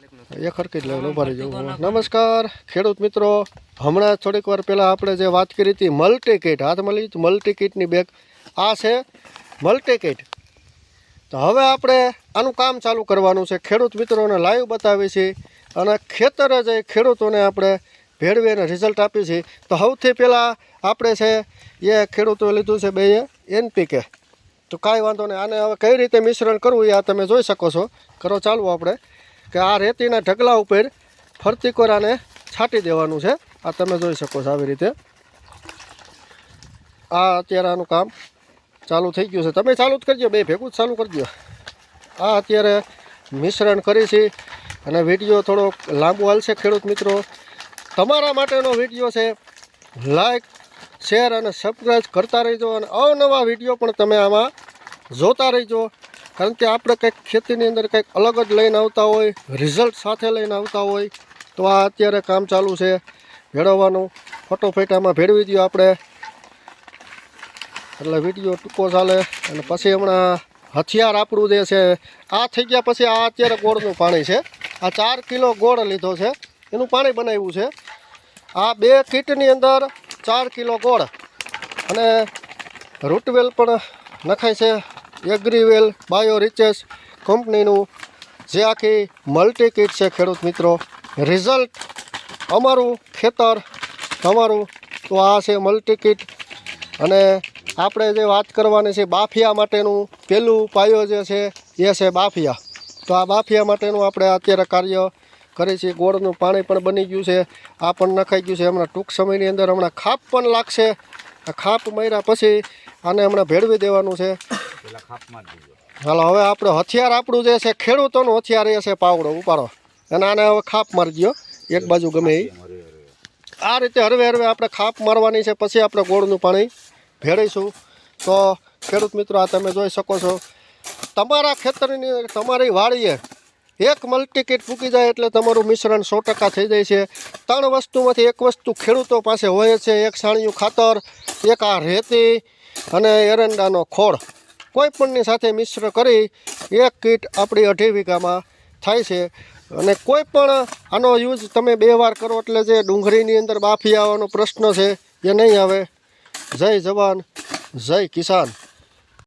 જ ઊભા રહી નમસ્કાર ખેડૂત મિત્રો. હમણાં થોડીક વાર પહેલાં આપણે જે વાત કરી હતી મલ્ટી કિટ હાથમાં લીધી મલ્ટી કિટની બેગ આ છે મલ્ટી કિટ તો હવે આપણે આનું કામ ચાલુ કરવાનું છે. ખેડૂત મિત્રોને લાઈવ બતાવી છીએ અને ખેતરે જઈ ખેડૂતોને આપણે ભેળવી અને રિઝલ્ટ આપીએ છીએ તો સૌથી પહેલાં આપણે છે એ ખેડૂતોએ લીધું છે બે એનપીકે તો કાંઈ વાંધો નહીં. આને હવે કઈ રીતે મિશ્રણ કરવું એ આ તમે જોઈ શકો છો. કરો ચાલુ આપણે. કે આ રેતીના ઢગલા ઉપર ફરતી કોરાને છાંટી દેવાનું છે. આ તમે જોઈ શકો છો આવી રીતે. આ અત્યારે આનું કામ ચાલુ થઈ ગયું છે. તમે ચાલુ જ કરજો, બે ભેગું જ ચાલુ કરજો. આ અત્યારે મિશ્રણ કરી છે અને વીડિયો થોડો લાંબો હાલશે ખેડૂત મિત્રો. તમારા માટેનો વીડિયો છે. લાઈક, શેર અને સબસ્ક્રાઈબ કરતા રહીજો અને અવનવા વીડિયો પણ તમે આમાં જોતા રહીજો. કારણ કે આપણે કંઈક ખેતીની અંદર કંઈક અલગ જ લઈને આવતા હોય રિઝલ્ટ સાથે લઈને આવતા હોય, તો આ અત્યારે કામ ચાલુ છે ભેળવવાનું. ફોટોફેટામાં ભેળવી દઈએ આપણે. એટલે વીડિયો ટૂંકો ચાલે. અને પછી હમણાં હથિયાર આપણું જે છે, આ થઈ ગયા પછી આ અત્યારે ગોળનું પાણી છે. આ ચાર કિલો ગોળ લીધો છે. એનું પાણી બનાવ્યું છે. આ બે કીટની અંદર ચાર કિલો ગોળ. અને રૂટવેલ પણ નખાય છે. એગ્રીવેલ બાયો રિચેસ કંપનીનું જે આખી મલ્ટી કીટ છે ખેડૂત મિત્રો. રિઝલ્ટ અમારું ખેતર, તમારું. તો આ છે મલ્ટી કીટ અને આપણે જે વાત કરવાની છે બાફિયા માટેનું પહેલું પાયો જે છે, એ છે બાફિયા. તો આ બાફિયા માટેનું આપણે અત્યારે કાર્ય કરીએ છીએ ગોળનું પાણી પણ બની ગયું છે. આ પણ નખાઈ ગયું છે. હમણાં ટૂંક સમયની અંદર હમણાં ખાપ પણ લાગશે. આ ખાપ મર્યા પછી આને હમણાં ભેળવી દેવાનું છે. હાલો હવે આપણે હથિયાર આપણું જે છે ખેડૂતોનું હથિયાર એ છે પાવડો ઉપાડો. અને આને હવે ખાપ મારી દો એક બાજુ ગમે એ આ રીતે હરવે હરવે આપણે ખાપ મારવાની છે પછી આપણે ગોળનું પાણી ભેળીશું તો ખેડૂત મિત્રો આ તમે જોઈ શકો છો. તમારા ખેતરની તમારી વાડીએ એક મલ્ટી કીટ ફૂકી જાય એટલે તમારું મિશ્રણ સો ટકા થઈ જાય છે. ત્રણ વસ્તુમાંથી એક વસ્તુ ખેડૂતો પાસે હોય છે એક સાણિયું ખાતર એક આ રેતી અને એરંડાનો ખોળ. કોઈ પણની સાથે મિશ્ર કરી એક કીટ આપણી અઢી વીઘામાં થાય છે. અને કોઈ પણ આનો યુઝ તમે બે વાર કરો એટલે જે ડુંગળીની અંદર બાફી આવવાનો પ્રશ્ન છે, એ નહીં આવે. જય જવાન, જય કિસાન.